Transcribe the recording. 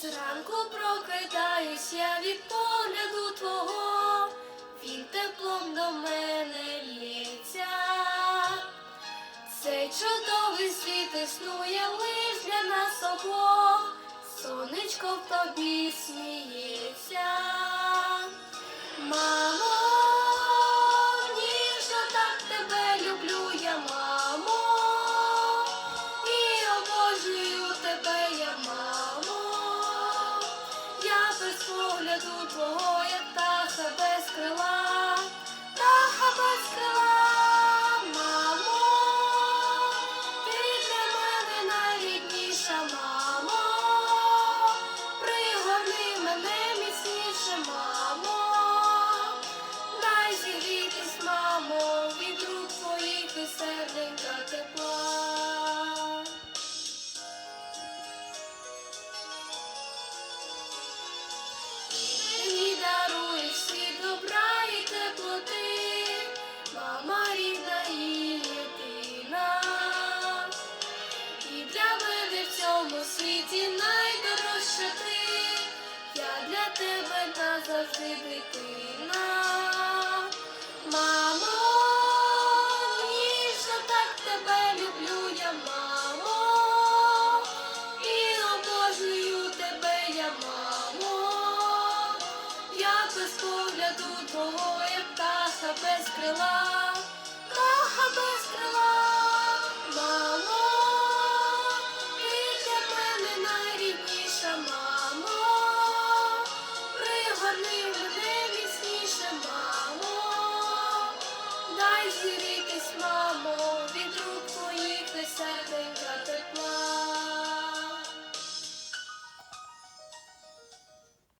Зранку прокидаюсь я від погляду твого, він теплом до мене лється. Цей чудовий світ існує лиш для нас обох, сонечко в тобі сміється. Погляду твого, я птаха мене в цьому світі найдорожча ти, я для тебе назавжди дитина. Мамо, ніжно так тебе люблю я, мамо, і обожнюю тебе я, мамо. Я без погляду твого, як птаха без крила, птаха без крила, görüşürüz.